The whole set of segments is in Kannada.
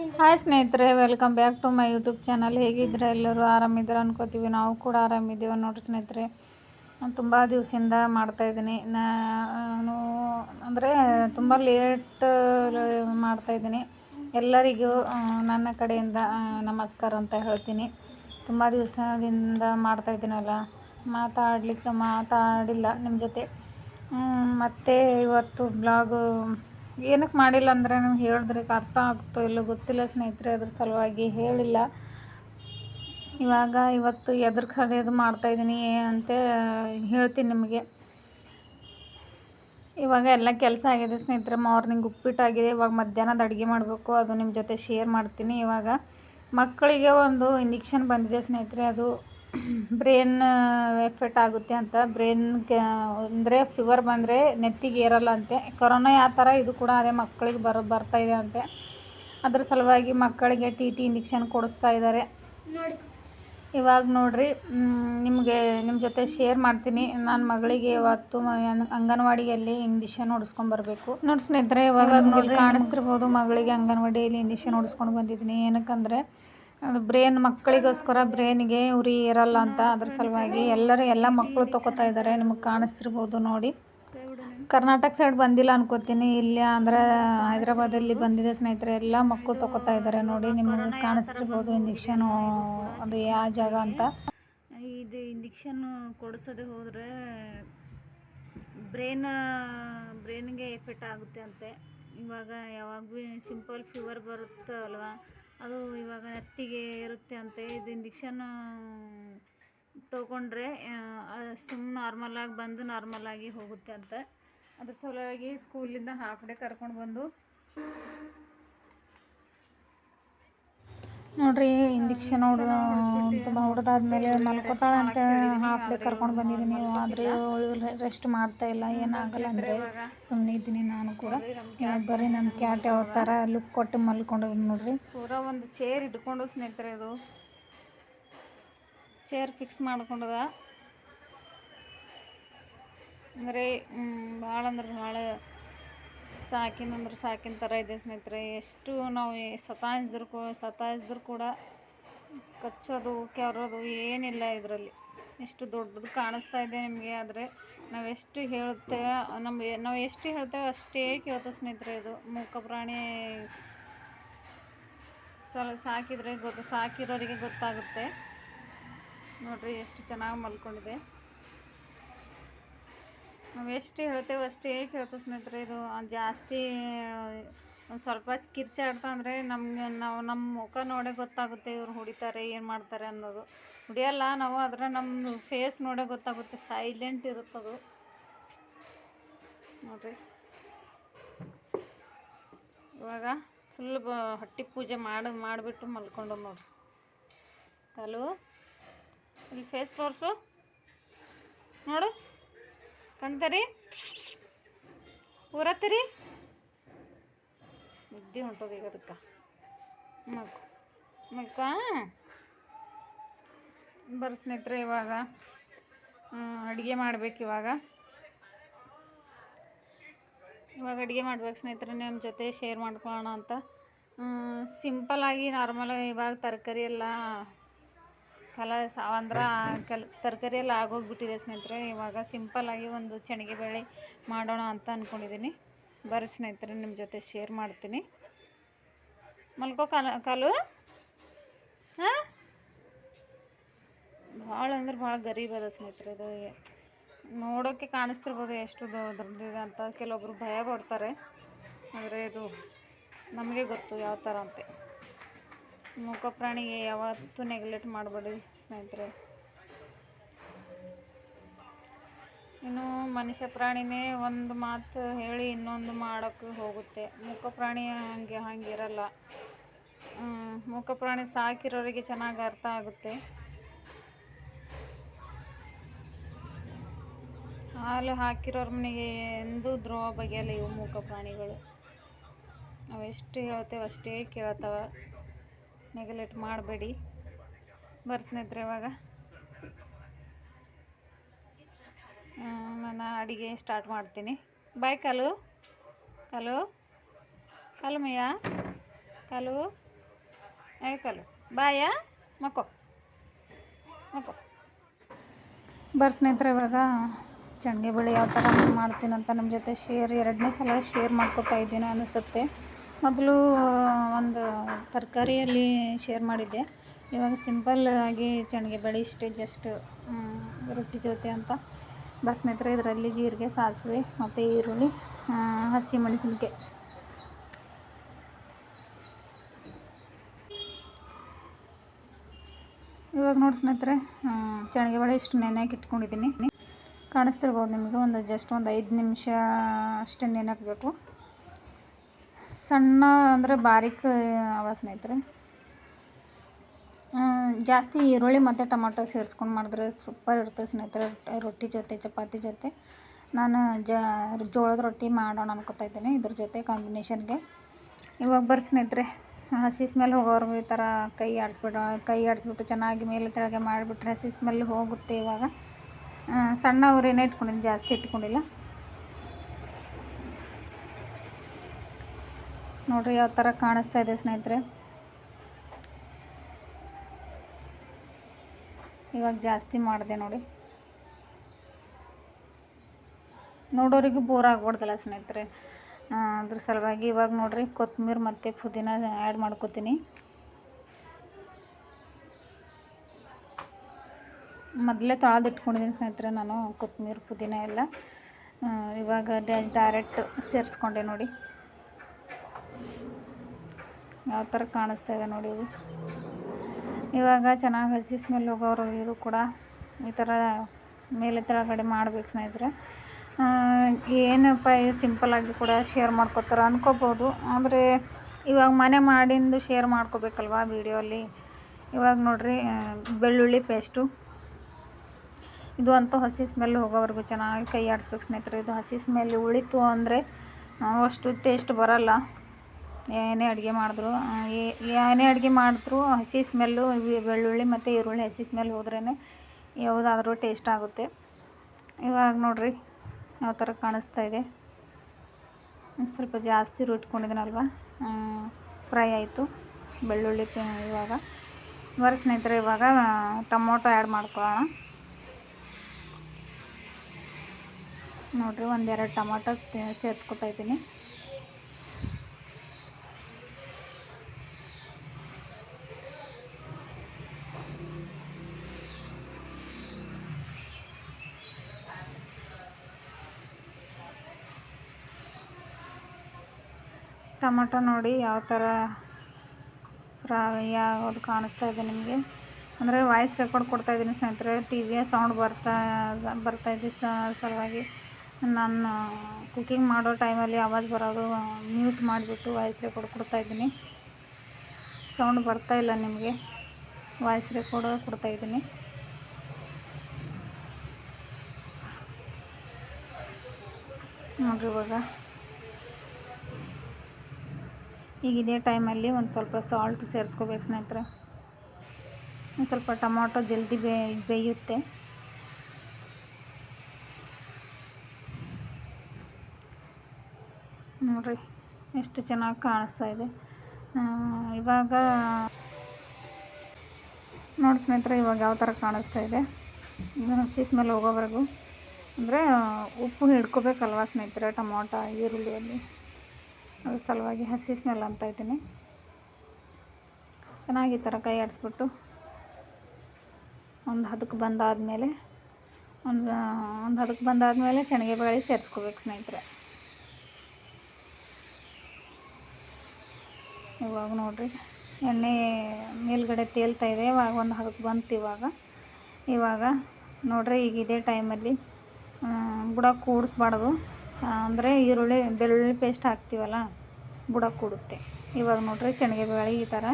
ಹಾಯ್ ಸ್ನೇಹಿತರೆ welcome back to my YouTube channel ಹೇಗಿದ್ರೆ ಎಲ್ಲರೂ? ಆರಾಮಿದ್ದೀರ ಅನ್ಕೋತೀವಿ. ನಾವು ಕೂಡ ಆರಾಮಿದ್ದೀವಿ ನೋಡಿ ಸ್ನೇಹಿತರೆ. ತುಂಬ ದಿವಸದಿಂದ ಮಾಡ್ತಾಯಿದ್ದೀನಿ ನಾನು ಅಂದರೆ ತುಂಬ ಲೇಟ್ ಮಾಡ್ತಾಯಿದ್ದೀನಿ ಎಲ್ಲರಿಗೂ ನನ್ನ ಕಡೆಯಿಂದ ನಮಸ್ಕಾರ ಅಂತ ಹೇಳ್ತೀನಿ. ತುಂಬ ದಿವಸದಿಂದ ಮಾಡ್ತಾಯಿದ್ದೀನಲ್ಲ ಮಾತಾಡಲಿಕ್ಕೆ ಮಾತಾಡಿಲ್ಲ ನಿಮ್ಮ ಜೊತೆ. ಮತ್ತೆ ಇವತ್ತು ಬ್ಲಾಗು ಏನಕ್ಕೆ ಮಾಡಿಲ್ಲ ಅಂದರೆ ನೀವು ಹೇಳಿದ್ರೆ ಅರ್ಥ ಆಗ್ತೋ ಇಲ್ಲೋ ಗೊತ್ತಿಲ್ಲ ಸ್ನೇಹಿತರೆ, ಅದ್ರ ಸಲುವಾಗಿ ಹೇಳಿಲ್ಲ. ಇವಾಗ ಇವತ್ತು ಎದ್ರ ಕಲಿಯೋದು ಮಾಡ್ತಾಯಿದ್ದೀನಿ ಅಂತ ಹೇಳ್ತೀನಿ ನಿಮಗೆ. ಇವಾಗ ಎಲ್ಲ ಕೆಲಸ ಆಗಿದೆ ಸ್ನೇಹಿತರೆ, ಮಾರ್ನಿಂಗ್ ಉಪ್ಪಿಟ್ಟಾಗಿದೆ ಇವಾಗ ಮಧ್ಯಾಹ್ನದ ಅಡುಗೆ ಮಾಡಬೇಕು, ಅದು ನಿಮ್ಮ ಜೊತೆ ಶೇರ್ ಮಾಡ್ತೀನಿ. ಇವಾಗ ಮಕ್ಕಳಿಗೆ ಒಂದು ಇಂಜೆಕ್ಷನ್ ಬಂದಿದೆ ಸ್ನೇಹಿತರೆ, ಅದು ಬ್ರೇನ್ ಎಫೆಕ್ಟ್ ಆಗುತ್ತೆ ಅಂತ. ಬ್ರೈನ್ ಅಂದರೆ ಫೀವರ್ ಬಂದರೆ ನೆತ್ತಿಗೆ ಏರಲ್ಲ ಅಂತೆ. ಕೊರೋನಾ ಯಾವ ಥರ ಇದು ಕೂಡ ಅದೇ ಮಕ್ಕಳಿಗೆ ಬರೋ ಬರ್ತಾ ಇದೆ ಅಂತೆ. ಅದ್ರ ಸಲುವಾಗಿ ಮಕ್ಕಳಿಗೆ ಟಿ ಟಿ ಇಂಜೆಕ್ಷನ್ ಕೊಡಿಸ್ತಾ ಇದ್ದಾರೆ. ಇವಾಗ ನೋಡಿರಿ ನಿಮಗೆ ನಿಮ್ಮ ಜೊತೆ ಶೇರ್ ಮಾಡ್ತೀನಿ. ನನ್ನ ಮಗಳಿಗೆ ಇವತ್ತು ಅಂಗನವಾಡಿಯಲ್ಲಿ ಇಂಜೆಕ್ಷನ್ ಹೊಡಿಸ್ಕೊಂಬರ್ಬೇಕು ನೋಡಿ ಸ್ನೇಹಿತರೆ ಇವಾಗ ನೋಡಿ ಕಾಣಿಸ್ತಿರ್ಬೋದು ಮಗಳಿಗೆ ಅಂಗನವಾಡಿಯಲ್ಲಿ ಇಂಜೆಕ್ಷನ್ ಹೊಡಿಸ್ಕೊಂಡು ಬಂದಿದ್ದೀನಿ. ಏನಕ್ಕಂದರೆ ಅದು ಬ್ರೇನ್ ಮಕ್ಕಳಿಗೋಸ್ಕರ ಬ್ರೈನ್ಗೆ ಉರಿ ಇರಲ್ಲ ಅಂತ ಅದ್ರ ಸಲುವಾಗಿ ಎಲ್ಲರೂ ಎಲ್ಲ ಮಕ್ಕಳು ತಗೋತಾ ಇದ್ದಾರೆ, ನಿಮಗೆ ಕಾಣಿಸ್ತಿರ್ಬೋದು ನೋಡಿ. ಕರ್ನಾಟಕ ಸೈಡ್ ಬಂದಿಲ್ಲ ಅನ್ಕೋತೀನಿ. ಇಲ್ಲಿ ಅಂದ್ರೆ ಹೈದ್ರಾಬಾದಲ್ಲಿ ಬಂದಿದೆ ಸ್ನೇಹಿತರೆ, ಎಲ್ಲ ಮಕ್ಕಳು ತೊಗೋತಾ ಇದ್ದಾರೆ ನೋಡಿ. ನಿಮಗೆ ಕಾಣಿಸ್ತಿರ್ಬೋದು ಇಂಜೆಕ್ಷನು, ಅದು ಯಾವ ಜಾಗ ಅಂತ. ಇದು ಇಂಜೆಕ್ಷನ್ ಕೊಡಿಸೋದೇ ಹೋದರೆ ಬ್ರೇನ್ ಬ್ರೇನ್ಗೆ ಎಫೆಕ್ಟ್ ಆಗುತ್ತೆ ಅಂತೆ. ಇವಾಗ ಯಾವಾಗ ಸಿಂಪಲ್ ಫೀವರ್ ಬರುತ್ತೆ ಅಲ್ವಾ ಅದು ಇವಾಗ ನೆತ್ತಿಗೆ ಇರುತ್ತೆ ಅಂತೆ ಇದು ಇಂಜೆಕ್ಷನ್ ತೊಗೊಂಡ್ರೆ ಸುಮ್ ನಾರ್ಮಲಾಗಿ ಬಂದು ನಾರ್ಮಲಾಗಿ ಹೋಗುತ್ತೆ ಅಂತ. ಅದ್ರ ಸಲುವಾಗಿ ಸ್ಕೂಲಿಂದ ಹಾಫ್ ಡೇ ಕರ್ಕೊಂಡು ಬಂದು ನೋಡ್ರಿ, ಇಂಜೆಕ್ಷನ್ ಹೊಡ್ ತುಂಬ ಹೊಡೆದಾದ್ಮೇಲೆ ಮಲ್ಕೋತಾಳೆ ಅಂತ ಹಾಫ್ ಡೇ ಕರ್ಕೊಂಡು ಬಂದಿದ್ದೀನಿ ಆದರೆ ರೆಸ್ಟ್ ಮಾಡ್ತಾ ಇಲ್ಲ ಏನಾಗಲ್ಲ ಅಂದರೆ ಸುಮ್ಮನೆ ಇದ್ದೀನಿ ನಾನು ಕೂಡ. ಬರೀ ನನ್ನ ಕ್ಯಾಟ್ ಯಾವ ಥರ ಲುಕ್ ಕೊಟ್ಟು ಮಲ್ಕೊಂಡು ನೋಡ್ರಿ. ಪೂರ ಒಂದು ಚೇರ್ ಇಟ್ಕೊಂಡು ಸ್ನೇಹಿತರೆ ಇದು. ಚೇರ್ ಫಿಕ್ಸ್ ಮಾಡ್ಕೊಂಡದ. ಅಂದರೆ ಭಾಳ ಅಂದ್ರೆ ಭಾಳ ಸಾಕಿನ ಅಂದ್ರೆ ಸಾಕಿನ ಥರ ಇದೆ ಸ್ನೇಹಿತರೆ. ಎಷ್ಟು ನಾವು ಸತಾಯಿಸಿದ್ರು ಕೂ, ಸತಾಯಿಸಿದ್ರು ಕೂಡ ಕಚ್ಚೋದು ಕೆರೋದು ಏನಿಲ್ಲ ಇದರಲ್ಲಿ. ಎಷ್ಟು ದೊಡ್ಡದು ಕಾಣಿಸ್ತಾ ಇದೆ ನಿಮಗೆ, ಆದರೆ ನಾವು ಎಷ್ಟು ಹೇಳುತ್ತೇವೆ ನಮ್ಮ ನಾವು ಎಷ್ಟು ಹೇಳ್ತೇವೆ ಅಷ್ಟೇ ಕೇಳ್ತದೆ ಸ್ನೇಹಿತರೆ ಇದು. ಮೂಕ ಪ್ರಾಣಿ ಸಲ, ಸಾಕಿದರೆ ಗೊತ್ತು ಸಾಕಿರೋರಿಗೆ ಗೊತ್ತಾಗುತ್ತೆ. ನೋಡಿರಿ ಎಷ್ಟು ಚೆನ್ನಾಗಿ ಮಲ್ಕೊಂಡಿದೆ. ನಾವು ಎಷ್ಟು ಹೇಳ್ತೇವೆ ಅಷ್ಟೇ ಕೇಳ್ತೇವೆ ಸ್ನೇಹಿತರೆ, ಇದು ಜಾಸ್ತಿ, ಒಂದು ಸ್ವಲ್ಪ ಕಿರ್ಚಾಡ್ತಾ ಅಂದರೆ ನಮಗೆ ನಾವು ನಮ್ಮ ಮುಖ ನೋಡೇ ಗೊತ್ತಾಗುತ್ತೆ ಇವ್ರು ಹೊಡಿತಾರೆ, ಏನು ಮಾಡ್ತಾರೆ ಅನ್ನೋದು. ಹೊಡಿಯಲ್ಲ ನಾವು, ಆದರೆ ನಮ್ಮ ಫೇಸ್ ನೋಡೇ ಗೊತ್ತಾಗುತ್ತೆ ಸೈಲೆಂಟ್ ಇರುತ್ತದು ನೋಡ್ರಿ. ಇವಾಗ ಫುಲ್ ಬ ಹಟ್ಟಿ ಪೂಜೆ ಮಾಡಿ, ಮಾಡಿಬಿಟ್ಟು ಮಲ್ಕೊಂಡು ನೋಡ್ರಿ. ಕಾಲು ಇಲ್ಲಿ ಫೇಸ್ ತೋರಿಸು. ನೋಡು. ಕಣ್ತರಿ? ಊರತ್ತರಿ? ನಿದ್ದೆ ಹೊಂಟೋಗ ಅದಕ್ಕ. ಅದಕ್ಕೆ ಮಕ್ಕ ಬರ್ ಸ್ನೇಹಿತ್ರೆ ಇವಾಗ ಅಡುಗೆ ಮಾಡ್ಬೇಕು ಇವಾಗ. ಇವಾಗ ಅಡುಗೆ ಮಾಡ್ಬೇಕು ಸ್ನೇಹಿತರೆ ನಿಮ್ಮ ಜೊತೆ ಶೇರ್ ಮಾಡ್ಕೊಳ್ಳೋಣ ಅಂತ. ಸಿಂಪಲಾಗಿ ನಾರ್ಮಲಾಗಿ ಇವಾಗ ತರಕಾರಿ ಎಲ್ಲ ಕಲ ಅಂದ್ರೆ ಕಲ್ ತರಕಾರಿ ಎಲ್ಲ ಆಗೋಗ್ಬಿಟ್ಟಿದೆ ಸ್ನೇಹಿತರೆ. ಇವಾಗ ಸಿಂಪಲ್ಲಾಗಿ ಒಂದು ಚೆಣಿಗೆ ಬೇಳೆ ಮಾಡೋಣ ಅಂತ ಅಂದ್ಕೊಂಡಿದ್ದೀನಿ ಬರ್ರಿ ಸ್ನೇಹಿತರೆ ನಿಮ್ಮ ಜೊತೆ ಶೇರ್ ಮಾಡ್ತೀನಿ. ಮಲ್ಕೋ ಕಾಲ, ಕಾಲು. ಹಾಂ? ಭಾಳ ಅಂದ್ರೆ ಭಾಳ ಗರೀಬ್ ಅದ ಸ್ನೇಹಿತರೆ ಇದು ನೋಡೋಕ್ಕೆ ಕಾಣಿಸ್ತಿರ್ಬೋದು ಎಷ್ಟು ದೊಡ್ಡದಿದೆ ಅಂತ. ಕೆಲವೊಬ್ರು ಭಯ ಪಡ್ತಾರೆ. ಆದರೆ ಇದು ನಮಗೆ ಗೊತ್ತು ಯಾವ ಥರ ಅಂತೆ. ಮೂಕ ಪ್ರಾಣಿಗೆ ಯಾವತ್ತೂ ನೆಗ್ಲೆಕ್ಟ್ ಮಾಡಬೇಡಿ ಸ್ನೇಹಿತರೆ. ಇನ್ನು ಮನುಷ್ಯ ಪ್ರಾಣಿನೇ ಒಂದು ಮಾತು ಹೇಳಿ ಇನ್ನೊಂದು ಮಾಡೋಕ್ಕೆ ಹೋಗುತ್ತೆ. ಮೂಕ ಪ್ರಾಣಿ ಹಂಗೆ ಹಂಗಿರಲ್ಲ ಮೂಕ ಪ್ರಾಣಿ ಸಾಕಿರೋರಿಗೆ ಚೆನ್ನಾಗಿ ಅರ್ಥ ಆಗುತ್ತೆ. ಹಾಲು ಹಾಕಿರೋರ ಮನೆಗೆ ಎಂದೂ ದ್ರೋಹ ಬಗೆಯಲ್ಲ ಇವು ಮೂಕ ಪ್ರಾಣಿಗಳು. ನಾವು ಎಷ್ಟು ಹೇಳ್ತೇವೆ ಅಷ್ಟೇ ಕೇಳ್ತಾವ. ನೆಗ್ಲೆಕ್ಟ್ ಮಾಡಬೇಡಿ. ಬರ್ಸ್ನಿದ್ರೆ ಇವಾಗ. ನಾನು ಅಡುಗೆ ಸ್ಟಾರ್ಟ್ ಮಾಡ್ತೀನಿ. ಬಾಯ್ ಕಾಲು ಕಾಲು ಕಾಲು ಮಯ್ಯ ಕಾಲು ಏ ಕಾಲು ಬಾಯ ಮಕ್ಕೋ. ಮಕ್ಕೋ. ಬರ್ಸ್ನಿದ್ರೆ ಇವಾಗ. ಚಣ್ಗೆ ಬೆಳೆ ಯಾವ ಥರ ಮಾಡ್ತೀನಿ ಅಂತ ನಿಮ್ಮ ಜೊತೆ ಶೇರ್ ಎರಡನೇ ಸಲ ಶೇರ್ ಮಾಡ್ಕೊತಾ ಇದ್ದೀನಿ ಅನಿಸುತ್ತೆ. ಮೊದಲು ಒಂದು ತರಕಾರಿಯಲ್ಲಿ ಶೇರ್ ಮಾಡಿದ್ದೆ. ಇವಾಗ ಸಿಂಪಲ್ ಆಗಿ ಚಣ್ಗೆ ಬೇಳೆ ಇಷ್ಟೇ ಜಸ್ಟ್ ರೊಟ್ಟಿ ಜೊತೆ ಅಂತ. ಬಸ್ಮೆತ್ರ ಇದರಲ್ಲಿ ಜೀರಿಗೆ, ಸಾಸಿವೆ, ಮತ್ತು ಈರುಳ್ಳಿ ಹಸಿ ಮೆಣಸಿನ್ಕಾಯಿ. ಇವಾಗ ನೋಡಿ ಸ್ನೇಹಿತರೆ ಚಣಿಗೆ ಬೇಳೆ ಇಷ್ಟು ನೆನೆಯಾಗಿ ಇಟ್ಕೊಂಡಿದ್ದೀನಿ. ಕಾಣಿಸ್ತಿರ್ಬೋದು ನಿಮಗೆ, ಒಂದು ಜಸ್ಟ್ ಒಂದು ಐದು ನಿಮಿಷ ಅಷ್ಟೇ ನೆನೆಹಾಕಬೇಕು. ಸಣ್ಣ ಅಂದರೆ ಬಾರೀಕ್ ಅವ ಸ್ನೇಹಿತರೆ. ಜಾಸ್ತಿ ಈರುಳ್ಳಿ ಮತ್ತು ಟೊಮಾಟೊ ಸೇರಿಸ್ಕೊಂಡು ಮಾಡಿದ್ರೆ ಸೂಪರ್ ಇರ್ತದೆ ಸ್ನೇಹಿತರೆ, ರೊಟ್ಟಿ ಜೊತೆ, ಚಪಾತಿ ಜೊತೆ. ನಾನು ಜ, ಜೋಳದ ರೊಟ್ಟಿ ಮಾಡೋಣ ಅನ್ಕೋತಾ ಇದ್ದೀನಿ ಇದ್ರ ಜೊತೆ ಕಾಂಬಿನೇಷನ್ಗೆ ಇವಾಗ ಬರ್ರಿ ಸ್ನೇಹಿತರೆ ಹಸಿ ಸ್ಮೆಲ್ ಹೋಗೋರ್ಗು ಈ ಥರ ಕೈ ಆಡಿಸ್ಬಿಟ್ಟು ಕೈ ಆಡಿಸ್ಬಿಟ್ಟು ಚೆನ್ನಾಗಿ ಮೇಲೆ ತೆಳಗೆ ಮಾಡಿಬಿಟ್ರೆ ಹಸಿ ಸ್ಮೆಲ್ ಹೋಗುತ್ತೆ ಇವಾಗ. ಸಣ್ಣ ಏನೇ ಇಟ್ಕೊಂಡಿಲ್ಲ, ಜಾಸ್ತಿ ಇಟ್ಕೊಂಡಿಲ್ಲ. ನೋಡಿರಿ, ಯಾವ ಥರ ಕಾಣಿಸ್ತಾ ಇದೆ ಸ್ನೇಹಿತರೆ. ಇವಾಗ ಜಾಸ್ತಿ ಮಾಡಿದೆ ನೋಡಿ. ನೋಡೋರಿಗೂ ಬೋರ್ ಆಗ್ಬಾರ್ದಲ್ಲ ಸ್ನೇಹಿತರೆ. ಅದ್ರ ಸಲುವಾಗಿ ಇವಾಗ ನೋಡ್ರಿ ಕೊತ್ತಂಬರಿ ಮತ್ತು ಪುದೀನ ಆ್ಯಡ್ ಮಾಡ್ಕೋತೀನಿ. ಮೊದಲೇ ತೊಳೆದು ಇಟ್ಕೊಂಡಿದ್ದೀನಿ ಸ್ನೇಹಿತರೆ ನಾನು ಕೊತ್ತಂಬರಿ ಪುದೀನ ಎಲ್ಲ. ಇವಾಗ ಡೈರೆಕ್ಟ್ ಸೇರಿಸ್ಕೊಂಡೆ ನೋಡಿ. ಯಾವ ಥರ ಕಾಣಿಸ್ತಾ ಇದೆ ನೋಡಿ ಇದು. ಇವಾಗ ಚೆನ್ನಾಗಿ ಹಸಿ ಸ್ಮೆಲ್ ಹೋಗೋರು ಇದು ಕೂಡ ಈ ಥರ ಮೇಲೆ ಕೆಳಗಡೆ ಮಾಡ್ಬೇಕು ಸ್ನೇಹಿತರೆ. ಏನಪ್ಪ ಸಿಂಪಲ್ಲಾಗಿ ಕೂಡ ಶೇರ್ ಮಾಡ್ಕೋತಾರೆ ಅನ್ಕೋಬೋದು. ಆದರೆ ಇವಾಗ ಮನೆ ಮಾಡಿಂದು ಶೇರ್ ಮಾಡ್ಕೋಬೇಕಲ್ವ ವೀಡಿಯೋಲಿ ಇವಾಗ ನೋಡಿರಿ ಬೆಳ್ಳುಳ್ಳಿ ಪೇಸ್ಟು ಇದು ಅಂತೂ ಹಸಿ ಸ್ಮೆಲ್ ಹೋಗೋವರೆಗೂ ಚೆನ್ನಾಗಿ ಕೈ ಆಡಿಸ್ಬೇಕು ಸ್ನೇಹಿತರೆ. ಇದು ಹಸಿ ಸ್ಮೆಲ್ ಉಳಿತು ಅಂದರೆ ಅಷ್ಟು ಟೇಸ್ಟ್ ಬರೋಲ್ಲ. ಏನೇ ಅಡುಗೆ ಮಾಡಿದ್ರು ಏನೇ ಅಡುಗೆ ಮಾಡಿದ್ರು, ಹಸಿ ಸ್ಮೆಲ್ಲು ಬೆಳ್ಳುಳ್ಳಿ ಮತ್ತು ಈರುಳ್ಳಿ ಹಸಿ ಸ್ಮೆಲ್ ಹೋದ್ರೇ ಯಾವುದಾದ್ರೂ ಟೇಸ್ಟ್ ಆಗುತ್ತೆ. ಇವಾಗ ನೋಡಿರಿ, ಯಾವ ಥರ ಕಾಣಿಸ್ತಾ ಇದೆ. ಸ್ವಲ್ಪ ಜಾಸ್ತಿ ರುಟ್ಕೊಂಡಿದ್ದೀನಲ್ವ ಫ್ರೈ ಆಯಿತು, ಬೆಳ್ಳುಳ್ಳಿ ಇವಾಗ. ಇವರ ಸ್ನೇಹಿತರೆ, ಇವಾಗ ಟೊಮೊಟೊ ಆ್ಯಡ್ ಮಾಡ್ಕೊಳ್ಳೋಣ. ನೋಡಿರಿ, ಒಂದೆರಡು ಟೊಮೊಟೊ ಸೇರಿಸ್ಕೊತಾ ಇದ್ದೀನಿ. ಟೊಮೊಟೊ ನೋಡಿ ಯಾವ ಥರ ಫ್ರಾ ಯಾವುದು ಕಾಣಿಸ್ತಾ ಇದೆ ನಿಮಗೆ. ಅಂದರೆ ವಾಯ್ಸ್ ರೆಕಾರ್ಡ್ ಕೊಡ್ತಾ ಇದ್ದೀನಿ ಸ್ನೇಹಿತರೆ ಟಿ ವಿಯ ಸೌಂಡ್ ಬರ್ತಾ ಬರ್ತಾಯಿದ್ದ ಸಲುವಾಗಿ. ನಾನು ಕುಕ್ಕಿಂಗ್ ಮಾಡೋ ಟೈಮಲ್ಲಿ ಆವಾಜ್ ಬರೋದು ಮ್ಯೂಟ್ ಮಾಡಿಬಿಟ್ಟು ವಾಯ್ಸ್ ರೆಕಾರ್ಡ್ ಕೊಡ್ತಾಯಿದ್ದೀನಿ ಸೌಂಡ್ ಬರ್ತಾ ಇಲ್ಲ ನಿಮಗೆ. ವಾಯ್ಸ್ ರೆಕಾರ್ಡ್ ಕೊಡ್ತಾಯಿದ್ದೀನಿ ನೋಡಿರಿ ಇವಾಗ. ಈಗ ಇದೇ ಟೈಮಲ್ಲಿ ಒಂದು ಸ್ವಲ್ಪ ಸಾಲ್ಟ್ ಸೇರಿಸ್ಕೋಬೇಕು ಸ್ನೇಹಿತರೆ. ಒಂದು ಸ್ವಲ್ಪ ಟೊಮೊಟೊ ಜಲ್ದಿ ಬೇಯುತ್ತೆ. ನೋಡಿರಿ, ಎಷ್ಟು ಚೆನ್ನಾಗಿ ಕಾಣಿಸ್ತಾ ಇದೆ. ಇವಾಗ ನೋಡಿ ಸ್ನೇಹಿತರೆ, ಇವಾಗ ಯಾವ ಥರ ಕಾಣಿಸ್ತಾ ಇದೆ. ಹಸಿ ಸ್ಮೆಲ್ ಹೋಗೋವರೆಗೂ. ಅಂದರೆ, ಉಪ್ಪು ಹಿಡ್ಕೋಬೇಕಲ್ವ ಸ್ನೇಹಿತರೆ, ಟೊಮೊಟೊ, ಈರುಳ್ಳಿಯಲ್ಲಿ? ಅದ್ರ ಸಲುವಾಗಿ ಹಸಿ ಸ್ಮೆಲ್ ಅಂತ ಇದ್ದೀನಿ. ಚೆನ್ನಾಗಿ ಈ ಥರ ಕೈ ಆಡಿಸ್ಬಿಟ್ಟು ಒಂದು ಹದಕ್ಕೆ ಬಂದಾದಮೇಲೆ ಒಂದು ಒಂದು ಹದಕ್ಕೆ ಬಂದಾದಮೇಲೆ ಚೆನ್ನಾಗಿ ಬೇಳೆ ಸೇರಿಸ್ಕೋಬೇಕು ಸ್ನೇಹಿತರೆ. ಇವಾಗ ನೋಡಿರಿ, ಎಣ್ಣೆ ಮೇಲ್ಗಡೆ ತೇಲ್ತಾ ಇದೆ, ಇವಾಗ ಒಂದು ಹದಕ್ಕೆ ಬಂತು ಇವಾಗ. ಇವಾಗ ನೋಡಿರಿ ಈಗ ಇದೇ ಟೈಮಲ್ಲಿ ಬುಡ ಕೂಡಿಸ್ಬಾರ್ದು. ಅಂದರೆ ಈರುಳ್ಳಿ, ಬೆಳ್ಳುಳ್ಳಿ ಪೇಸ್ಟ್ ಹಾಕ್ತೀವಲ್ಲ, ಬುಡ ಕೂಡುತ್ತೆ. ಇವಾಗ ನೋಡಿರಿ ಚಣಿಗೆ ಬೇಳೆ ಈ ಥರ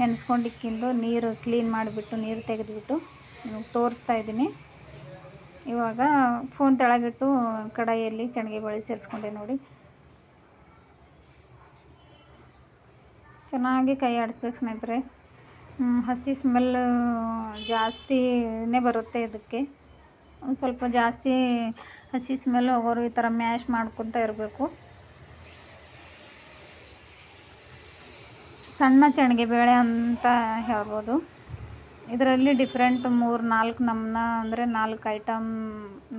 ನೆನೆಸ್ಕೊಂಡಿಕ್ಕಿಂದು ನೀರು ಕ್ಲೀನ್ ಮಾಡಿಬಿಟ್ಟು, ನೀರು ತೆಗೆದುಬಿಟ್ಟು ನಿಮಗೆ ತೋರಿಸ್ತಾ ಇದ್ದೀನಿ. ಇವಾಗ ಫೋನ್ ತೆಳಗಿಟ್ಟು ಕಡಾಯಿಯಲ್ಲಿ ಚಣಿಗೆ ಬೇಳೆ ಸೇರಿಸ್ಕೊಂಡೆ ನೋಡಿ. ಚೆನ್ನಾಗಿ ಕೈ ಆಡಿಸ್ಬೇಕು ಸ್ನೇಹಿತರೆ. ಹಸಿ ಸ್ಮೆಲ್ ಜಾಸ್ತಿನೇ ಬರುತ್ತೆ ಇದಕ್ಕೆ. ಒಂದು ಸ್ವಲ್ಪ ಜಾಸ್ತಿ ಹಸಿ ಸ್ಮೆಲ್ ಹೋಗೋರು ಈ ಥರ ಮ್ಯಾಶ್ ಮಾಡ್ಕೊತ ಇರಬೇಕು. ಸಣ್ಣ ಚಣಿಗೆ ಬೇಳೆ ಅಂತ ಹೇಳ್ಬೋದು. ಇದರಲ್ಲಿ ಡಿಫ್ರೆಂಟ್ ಮೂರು, ನಾಲ್ಕು ನಮ್ನ ಅಂದರೆ ನಾಲ್ಕು ಐಟಮ್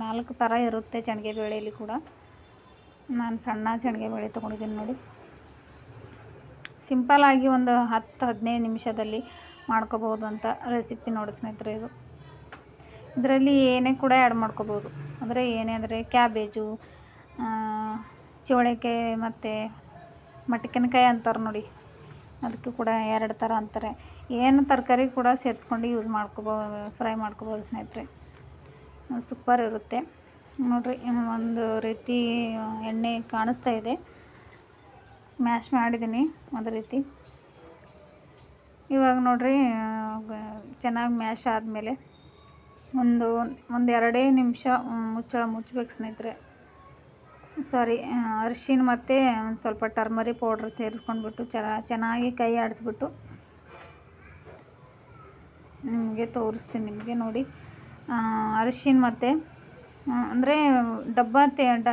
ನಾಲ್ಕು ಥರ ಇರುತ್ತೆ ಚಣಿಗೆ ಬೇಳೆಯಲ್ಲಿ ಕೂಡ. ನಾನು ಸಣ್ಣ ಚಣಿಗೆ ಬೇಳೆ ತೊಗೊಂಡಿದ್ದೀನಿ ನೋಡಿ. ಸಿಂಪಲ್ಲಾಗಿ ಒಂದು ಹತ್ತು, ಹದಿನೈದು ನಿಮಿಷದಲ್ಲಿ ಮಾಡ್ಕೋಬೋದು ಅಂತ ರೆಸಿಪಿ ನೋಡಿ ಸ್ನೇಹಿತರೆ ಇದು. ಇದರಲ್ಲಿ ಏನೇ ಕೂಡ ಆ್ಯಡ್ ಮಾಡ್ಕೋಬೋದು. ಅಂದರೆ ಏನೇ ಅಂದರೆ ಕ್ಯಾಬೇಜು ಚೌಳಿಕಾಯಿ ಮತ್ತು ಮಟ್ಕಿನ್ಕಾಯಿ ಅಂತಾರೆ ನೋಡಿ. ಅದಕ್ಕೆ ಕೂಡ ಎರಡು ಥರ ಅಂತಾರೆ. ಏನು ತರಕಾರಿ ಕೂಡ ಸೇರಿಸ್ಕೊಂಡು ಯೂಸ್ ಮಾಡ್ಕೋಬೋ ಫ್ರೈ ಮಾಡ್ಕೋಬೋದು ಸ್ನೇಹಿತರೆ. ಸೂಪರ್ ಇರುತ್ತೆ. ನೋಡಿರಿ, ಒಂದು ರೀತಿ ಎಣ್ಣೆ ಕಾಣಿಸ್ತಾ ಇದೆ. ಮ್ಯಾಶ್ ಮಾಡಿದ್ದೀನಿ ಒಂದು ರೀತಿ. ಇವಾಗ ನೋಡಿರಿ ಚೆನ್ನಾಗಿ ಮ್ಯಾಶ್ ಆದಮೇಲೆ ಒಂದು ಒಂದು ಎರಡೇ ನಿಮಿಷ ಮುಚ್ಚಳ ಮುಚ್ಚಬೇಕು ಸ್ನೇಹಿತರೆ. ಸಾರಿ ಅರಿಶಿನ ಮತ್ತು ಒಂದು ಸ್ವಲ್ಪ ಟರ್ಮರಿ ಪೌಡ್ರ್ ಸೇರಿಸ್ಕೊಂಡ್ಬಿಟ್ಟು ಚೆನ್ನ ಚೆನ್ನಾಗಿ ಕೈ ಆಡಿಸ್ಬಿಟ್ಟು ನಿಮಗೆ ತೋರಿಸ್ತೀನಿ ನಿಮಗೆ ನೋಡಿ. ಅರಿಶಿನ ಮತ್ತು ಅಂದರೆ ಡಬ್ಬ ತೆ, ಡ,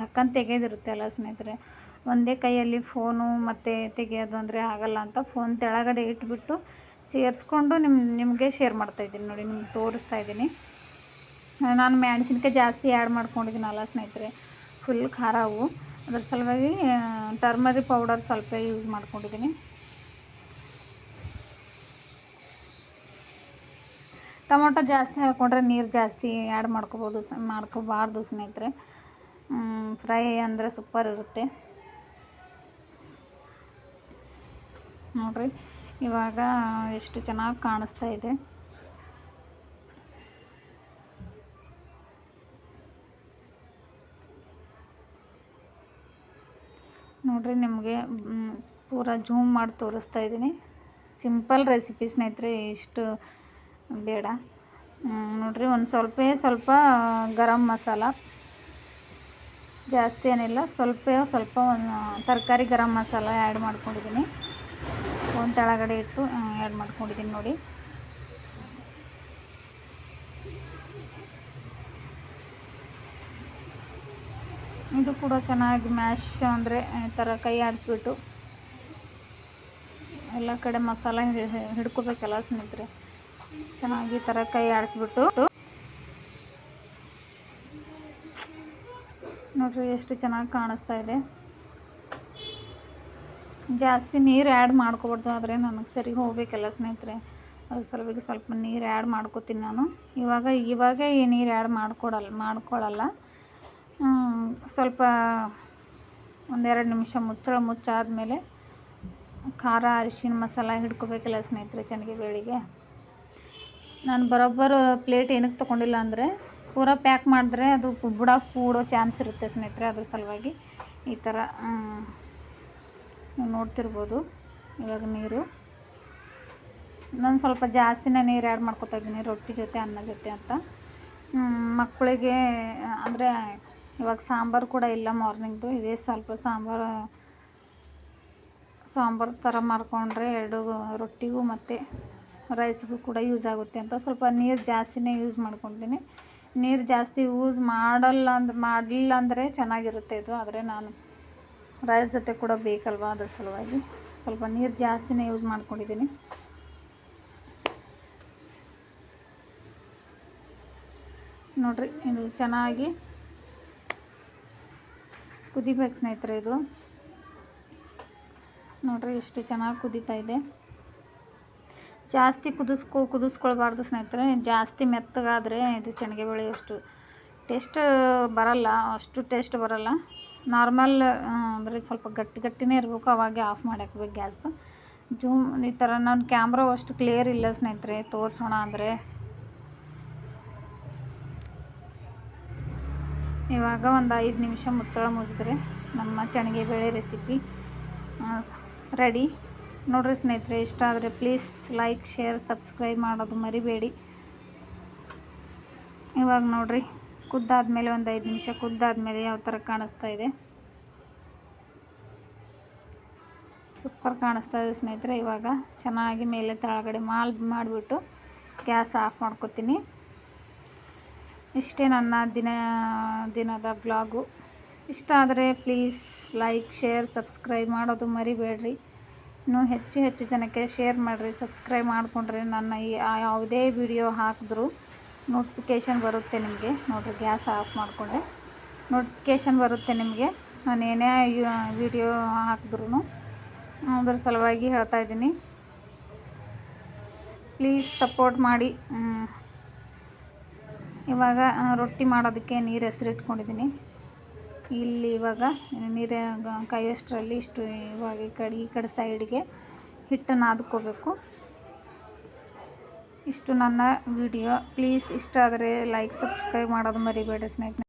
ಢಕ್ಕನ್ ತೆಗೆಯೋದಿರುತ್ತೆ ಅಲ್ಲ ಸ್ನೇಹಿತರೆ. ಒಂದೇ ಕೈಯಲ್ಲಿ ಫೋನು ಮತ್ತು ತೆಗೆಯೋದು ಅಂದರೆ ಆಗಲ್ಲ ಅಂತ ಫೋನ್ ತೆಳಗಡೆ ಇಟ್ಬಿಟ್ಟು ಸೇರಿಸ್ಕೊಂಡು ನಿಮ್ಮ ನಿಮಗೆ ಶೇರ್ ಮಾಡ್ತಾಯಿದ್ದೀನಿ ನೋಡಿ, ನಿಮ್ಗೆ ತೋರಿಸ್ತಾ ಇದ್ದೀನಿ. ನಾನು ಮೆಣಸಿನ್ಕಾಯಿ ಜಾಸ್ತಿ ಆ್ಯಡ್ ಮಾಡ್ಕೊಂಡಿದ್ದೀನಲ್ಲ ಸ್ನೇಹಿತರೆ ಫುಲ್ ಖಾರ ಅವು. ಅದ್ರ ಸಲುವಾಗಿ ಟರ್ಮರಿ ಪೌಡರ್ ಸ್ವಲ್ಪ ಯೂಸ್ ಮಾಡ್ಕೊಂಡಿದ್ದೀನಿ. ಟೊಮೊಟೊ ಜಾಸ್ತಿ ಹಾಕ್ಕೊಂಡ್ರೆ ನೀರು ಜಾಸ್ತಿ ಆ್ಯಡ್ ಮಾಡ್ಕೋಬೋದು ಮಾಡ್ಕೋಬಾರ್ದು ಸ್ನೇಹಿತರೆ. ಫ್ರೈ ಅಂದರೆ ಸೂಪರ್ ಇರುತ್ತೆ. ನೋಡಿರಿ. ಇವಾಗ ಎಷ್ಟು ಚೆನ್ನಾಗಿ ಕಾಣಿಸ್ತಾ ಇದೆ. ನೋಡಿರಿ ನಿಮಗೆ ಪೂರ ಜೂಮ್ ಮಾಡಿ ತೋರಿಸ್ತಾ ಇದ್ದೀನಿ. ಸಿಂಪಲ್ ರೆಸಿಪಿ ಸ್ನೇಹಿತರೆ, ಇಷ್ಟು ಬೇಡ. ನೋಡಿರಿ, ಒಂದು ಸ್ವಲ್ಪ ಸ್ವಲ್ಪ ಗರಂ ಮಸಾಲ. ಜಾಸ್ತಿ ಏನಿಲ್ಲ, ಸ್ವಲ್ಪ ಸ್ವಲ್ಪ ಒಂದು ತರಕಾರಿ ಗರಂ ಮಸಾಲ ಆ್ಯಡ್ ಮಾಡ್ಕೊಂಡಿದ್ದೀನಿ. ಒಂದು ತೆಳಗಡೆ ಇಟ್ಟು ಆ್ಯಡ್ ಮಾಡ್ಕೊಂಡಿದ್ದೀನಿ ನೋಡಿ. ಇದು ಕೂಡ ಚೆನ್ನಾಗಿ ಮ್ಯಾಶ್ ಅಂದರೆ ಥರ ಕೈ ಆಡಿಸ್ಬಿಟ್ಟು ಎಲ್ಲ ಕಡೆ ಮಸಾಲ ಹಿಡ್ಕೋಬೇಕಲ್ಲ ಸ್ನೇಹಿತರೆ? ಚೆನ್ನಾಗಿ ಥರ ಕೈ ಆಡಿಸ್ಬಿಟ್ಟು. ನೋಡಿರಿ ಎಷ್ಟು ಚೆನ್ನಾಗಿ ಕಾಣಿಸ್ತಾ ಇದೆ. ಜಾಸ್ತಿ ನೀರು ಆ್ಯಡ್ ಮಾಡ್ಕೊಬಾರ್ದು. ಆದರೆ ನನಗೆ ಸರಿ ಹೋಗಬೇಕಲ್ಲ ಸ್ನೇಹಿತರೆ. ಅದ್ರ ಸಲುವಾಗಿ ಸ್ವಲ್ಪ ನೀರು ಆ್ಯಡ್ ಮಾಡ್ಕೋತೀನಿ ನಾನು. ಇವಾಗ ಇವಾಗ ಈ ನೀರು ಆ್ಯಡ್ ಮಾಡ್ಕೊಡಲ್ಲ ಮಾಡ್ಕೊಳ್ಳಲ್ಲ ಸ್ವಲ್ಪ ಒಂದೆರಡು ನಿಮಿಷ ಮುಚ್ಚಳ ಮುಚ್ಚಾದಮೇಲೆ ಖಾರ ಅರಿಶಿನ ಮಸಾಲ ಹಿಡ್ಕೋಬೇಕಲ್ಲ ಸ್ನೇಹಿತರೆ ಚೆನ್ನಾಗಿ ಬೇಳೆಗೆ. ನಾನು ಬರೋಬ್ಬರ ಪ್ಲೇಟ್ ಏನಕ್ಕೆ ತೊಗೊಂಡಿಲ್ಲ ಅಂದರೆ ಪೂರ ಪ್ಯಾಕ್ ಮಾಡಿದ್ರೆ ಅದು ಬುಡಕ್ಕೆ ಕೂಡೋ ಚಾನ್ಸ್ ಇರುತ್ತೆ ಸ್ನೇಹಿತರೆ ಅದ್ರ ಸಲುವಾಗಿ. ಈ ಥರ ನೋಡ್ತಿರ್ಬೋದು. ಇವಾಗ ನೀರು. ನಾನು ಸ್ವಲ್ಪ ಜಾಸ್ತಿನೇ ನೀರು ಆ್ಯಡ್ ಮಾಡ್ಕೊತಾ ಇದ್ದೀನಿ. ರೊಟ್ಟಿ ಜೊತೆ, ಅನ್ನ ಜೊತೆ ಅಂತ. ಮಕ್ಕಳಿಗೆ, ಅಂದರೆ ಇವಾಗ ಸಾಂಬಾರು ಕೂಡ ಇಲ್ಲ ಮಾರ್ನಿಂಗ್ದು. ಇದೇ ಸ್ವಲ್ಪ ಸಾಂಬಾರು ಸಾಂಬಾರು ಥರ ಮಾಡಿಕೊಂಡ್ರೆ ಎರಡು ರೊಟ್ಟಿಗೂ ಮತ್ತು ರೈಸ್ಗೂ ಕೂಡ ಯೂಸ್ ಆಗುತ್ತೆ ಅಂತ. ಸ್ವಲ್ಪ ನೀರು ಜಾಸ್ತಿನೇ ಯೂಸ್ ಮಾಡ್ಕೊತೀನಿ. ನೀರು ಜಾಸ್ತಿ ಯೂಸ್ ಮಾಡಲ್ಲ ಅಂದ್ರೆ ಮಾಡಲಿಲ್ಲ ಅಂದರೆ ಚೆನ್ನಾಗಿರುತ್ತೆ ಇದು. ಆದರೆ ನಾನು ರೈಸ್ ಜೊತೆ ಕೂಡ ಬೇಕಲ್ವ ಅದ್ರ ಸಲುವಾಗಿ? ಸ್ವಲ್ಪ ನೀರು ಜಾಸ್ತಿನೇ ಯೂಸ್ ಮಾಡ್ಕೊಂಡಿದ್ದೀನಿ. ನೋಡಿರಿ, ಇದು ಚೆನ್ನಾಗಿ ಕುದಿಬೇಕು ಸ್ನೇಹಿತರೆ ಇದು. ನೋಡಿರಿ, ಎಷ್ಟು ಚೆನ್ನಾಗಿ ಕುದೀತಾ ಇದೆ. ಜಾಸ್ತಿ ಕುದಿಸ್ಕೊ, ಕುದಿಸ್ಕೊಳ್ಬಾರ್ದು ಸ್ನೇಹಿತರೆ. ಜಾಸ್ತಿ ಮೆತ್ತಗಾದರೆ ಇದು ಚೆನ್ನಾಗಿ ಅಷ್ಟು ಟೇಸ್ಟ್ ಬರಲ್ಲ, ಅಷ್ಟು ಟೇಸ್ಟ್ ಬರಲ್ಲ. ನಾರ್ಮಲ್ ಅಂದರೆ ಸ್ವಲ್ಪ ಗಟ್ಟಿ ಗಟ್ಟಿನೇ ಇರಬೇಕು, ಅವಾಗೆ ಆಫ್ ಮಾಡಿ ಹಾಕ್ಬೇಕು ಗ್ಯಾಸ್. ಜೂಮ್, ಈ ಥರ ನನ್ನ ಕ್ಯಾಮ್ರ ಅಷ್ಟು ಕ್ಲಿಯರ್ ಇಲ್ಲ ಸ್ನೇಹಿತರೆ, ತೋರಿಸೋಣ ಅಂದರೆ. ಇವಾಗ ಒಂದು ಐದು ನಿಮಿಷ ಮುಚ್ಚಳ ಮುಚ್ಚಿದ್ರೆ ನಮ್ಮ ಚಣಿಗೆ ಬೇಳೆ ರೆಸಿಪಿ ರೆಡಿ ನೋಡಿರಿ ಸ್ನೇಹಿತರೆ, ಇಷ್ಟ ಆದರೆ ಪ್ಲೀಸ್ ಲೈಕ್ ಶೇರ್ ಸಬ್ಸ್ಕ್ರೈಬ್ ಮಾಡೋದು ಮರಿಬೇಡಿ. ಇವಾಗ ನೋಡಿರಿ. ಕುದ್ದಾದ್ಮೇಲೆ ಒಂದು ಐದು ನಿಮಿಷ ಕುದ್ದಾದ್ಮೇಲೆ ಯಾವ ಥರ ಕಾಣಿಸ್ತಾ ಇದೆ? ಸೂಪರ್ ಕಾಣಿಸ್ತಾ ಇದೆ ಸ್ನೇಹಿತರೆ, ಇವಾಗ ಚೆನ್ನಾಗಿ ಮೇಲೆ ತಳಗಡೆ ಮಾಲ್ ಮಾಡಿಬಿಟ್ಟು ಗ್ಯಾಸ್ ಆಫ್ ಮಾಡ್ಕೊತೀನಿ. ಇಷ್ಟೇ ನನ್ನ ದಿನ, ದಿನದ ಬ್ಲಾಗು ಇಷ್ಟ ಆದರೆ ಪ್ಲೀಸ್ ಲೈಕ್, ಶೇರ್, ಸಬ್ಸ್ಕ್ರೈಬ್ ಮಾಡೋದು ಮರಿಬೇಡ್ರಿ. ಇನ್ನೂ ಹೆಚ್ಚು ಹೆಚ್ಚು ಜನಕ್ಕೆ ಶೇರ್ ಮಾಡಿರಿ, ಸಬ್ಸ್ಕ್ರೈಬ್ ಮಾಡಿಕೊಂಡ್ರೆ ನನ್ನ ಈ ಯಾವುದೇ ವಿಡಿಯೋ ಹಾಕಿದ್ರೂ ನೋಟಿಫಿಕೇಷನ್ ಬರುತ್ತೆ ನಿಮಗೆ. ನೋಡಿರಿ, ಗ್ಯಾಸ್ ಆಫ್ ಮಾಡಿಕೊಂಡೆ. ನೋಟಿಫಿಕೇಷನ್ ಬರುತ್ತೆ ನಿಮಗೆ. ನಾನು ಏನೇ ವಿಡಿಯೋ ಹಾಕಿದ್ರೂ ಅದ್ರ ಸಲುವಾಗಿ ಹೇಳ್ತಾ ಇದ್ದೀನಿ. ಪ್ಲೀಸ್ ಸಪೋರ್ಟ್ ಮಾಡಿ. ಇವಾಗ ರೊಟ್ಟಿ ಮಾಡೋದಕ್ಕೆ ನೀರು ಹೆಸರಿಟ್ಕೊಂಡಿದ್ದೀನಿ ಇಲ್ಲಿ ಇವಾಗ ನೀರು ಕಾಯೋಷ್ಟರಲ್ಲಿ ಇಷ್ಟು ಇವಾಗ ಈ ಕಡೆ ಈ ಕಡೆ ಸೈಡ್ಗೆ ಹಿಟ್ಟನ್ನು ನಾದ್ಕೋಬೇಕು ಇಷ್ಟು ನನ್ನ ವಿಡಿಯೋ. ಪ್ಲೀಸ್ ಇಷ್ಟ ಆದರೆ ಲೈಕ್ ಸಬ್ಸ್ಕ್ರೈಬ್ ಮಾಡೋದು ಮರಿಬೇಡಿ ಸ್ನೇಹಿತರೆ.